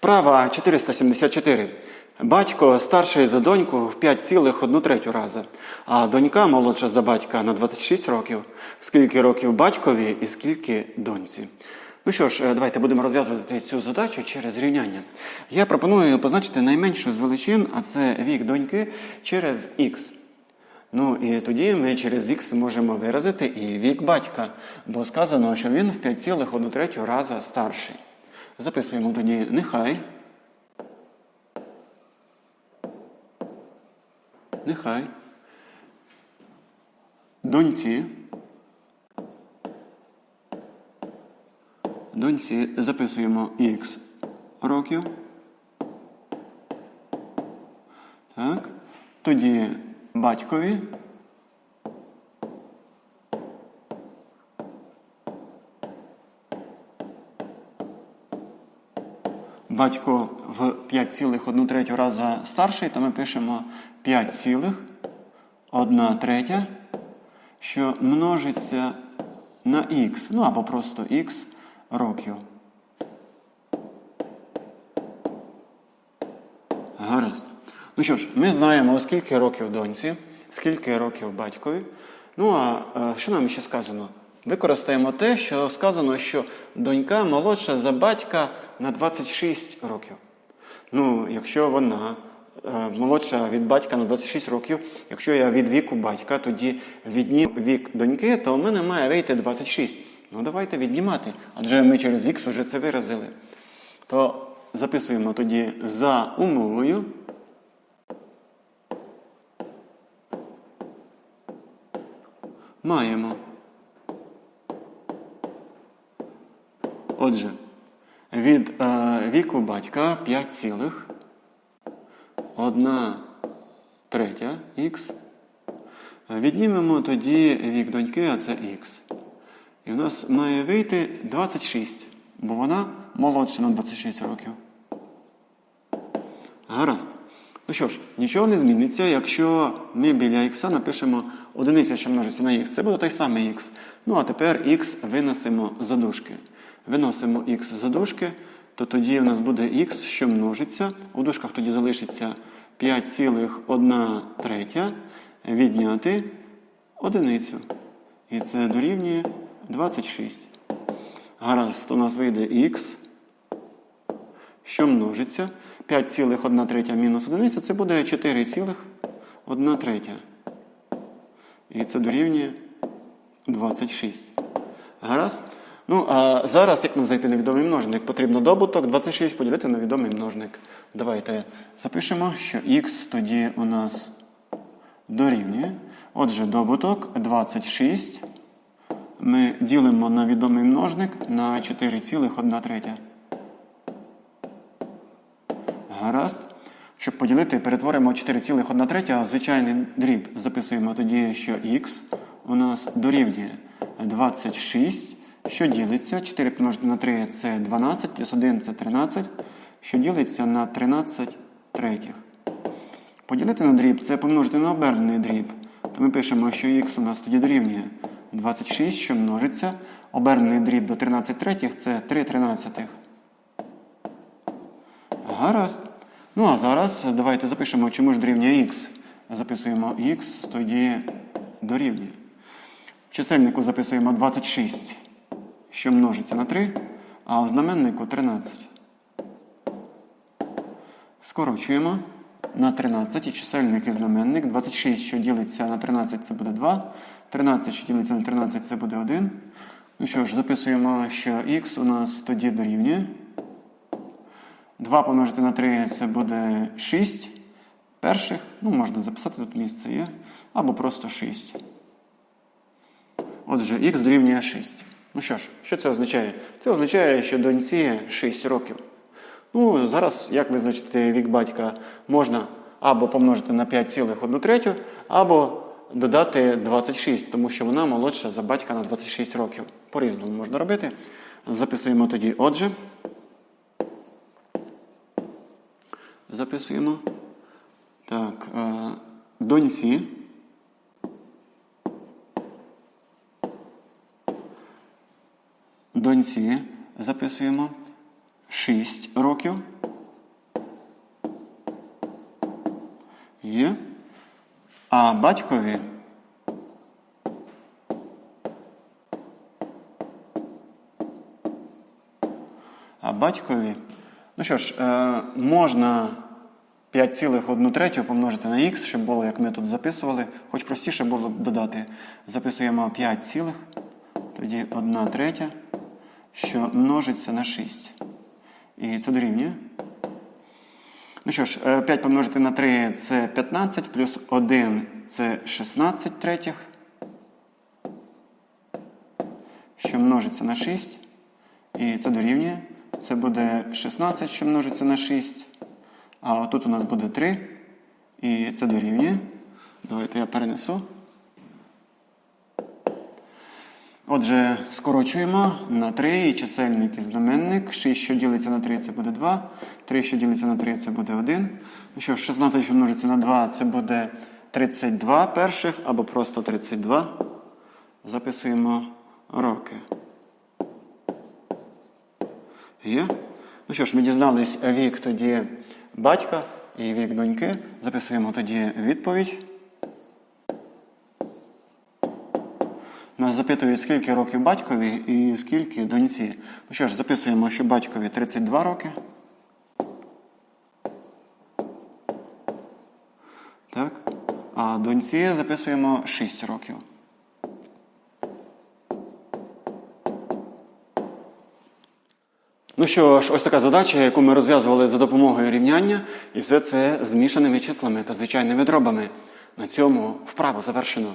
Вправа 474. Батько старший за доньку в 5,1 третю рази, а донька молодша за батька на 26 років. Скільки років батькові і скільки доньці? Ну що ж, е, давайте будемо розв'язувати цю задачу через рівняння. Я пропоную позначити найменшу з величин, а це вік доньки через х. Ну і тоді ми через х можемо виразити і вік батька, бо сказано, що він в 5,1 третю рази старший. Записуємо тоді нехай. Нехай. Доньці. Доньці записуємо х років. Так. Тоді батькові. Батько в 5,1 третю раза старший, то ми пишемо 5,1 третя, що множиться на х, ну або просто х років. Гаразд. Ну що ж, ми знаємо, скільки років доньці, скільки років батькові. Ну а е, що нам ще сказано? Використаємо те, що сказано, що донька молодша за батька на 26 років. Ну, якщо вона е, молодша від батька на 26 років, якщо я від віку батька, тоді віднім вік доньки, то у мене має вийти 26. Ну, давайте віднімати, адже ми через х вже це виразили. То записуємо тоді за умовою. Маємо. Отже, від е, віку батька 5 цілих 1 третя х. Віднімемо тоді вік доньки, а це х. І в нас має вийти 26, бо вона молодша на 26 років. Гаразд. Ну що ж, нічого не зміниться, якщо ми біля х напишемо одиниця, що множиться на х. Це буде той самий х. Ну а тепер х виносимо за дужки. Виносимо х за дужки, то тоді у нас буде х, що множиться. У дужках тоді залишиться 5,1 третя відняти одиницю. І це дорівнює 26. Гаразд, у нас вийде х, що множиться. 5,1 третя мінус одиниця, це буде 4,1 третя. І це дорівнює 26. Гаразд? Ну, а зараз, як нам знайти невідомий множник, потрібно добуток 26 поділити на відомий множник. Давайте запишемо, що х тоді у нас дорівнює. Отже, добуток 26. Ми ділимо на відомий множник на 4,1 третя. Гаразд. Щоб поділити, перетворимо 4,1 третя, звичайний дріб. Записуємо тоді, що х у нас дорівнює 26, що ділиться. 4 помножити на 3 це 12, плюс 1 це 13, що ділиться на 13 третіх. Поділити на дріб це помножити на обернений дріб. То ми пишемо, що х у нас тоді дорівнює 26, що множиться. Обернений дріб до 13 третіх це 3 тринадцятих. Гаразд. Ну, а зараз давайте запишемо, чому ж дорівнює х. Записуємо х, тоді дорівнює. В чисельнику записуємо 26, що множиться на 3, а в знаменнику 13. Скорочуємо на 13 і чисельник і знаменник. 26, що ділиться на 13, це буде 2. 13, що ділиться на 13, це буде 1. Ну що ж, записуємо, що х у нас тоді дорівнює. 2 помножити на 3 це буде 6 перших. Ну, можна записати, тут місце є. Або просто 6. Отже, х дорівнює 6. Ну що ж, що це означає? Це означає, що доньці 6 років. Ну, зараз, як визначити вік батька, можна або помножити на 5,1 третю, або додати 26, тому що вона молодша за батька на 26 років. По-різному можна робити. Записуємо тоді, отже. Записуємо. Так, е, доньці. кінці записуємо 6 років. Є. А батькові. А батькові. Ну що ж, е, можна 5,1 третю помножити на х, щоб було, як ми тут записували, хоч простіше було б додати. Записуємо 5, цілих, тоді 1 третя що множиться на 6. І це дорівнює. Ну що ж, е, 5 помножити на 3 це 15, плюс 1 це 16 третіх, що множиться на 6. І це дорівнює. Це буде 16, що множиться на 6. А тут у нас буде 3. І це дорівнює. Давайте я перенесу. Отже, скорочуємо на 3 і чисельник і знаменник. 6, що ділиться на 3, це буде 2. 3, що ділиться на 3, це буде 1. Ну що ж, 16, що множиться на 2, це буде 32 перших або просто 32. Записуємо роки. Є? Ну що ж, ми дізнались вік тоді батька і вік доньки. Записуємо тоді відповідь. Запитують, скільки років батькові і скільки доньці. Ну що ж, записуємо, що батькові 32 роки. Так. А доньці записуємо 6 років. Ну що ж, ось така задача, яку ми розв'язували за допомогою рівняння, і все це змішаними числами та звичайними дробами. На цьому вправо завершено.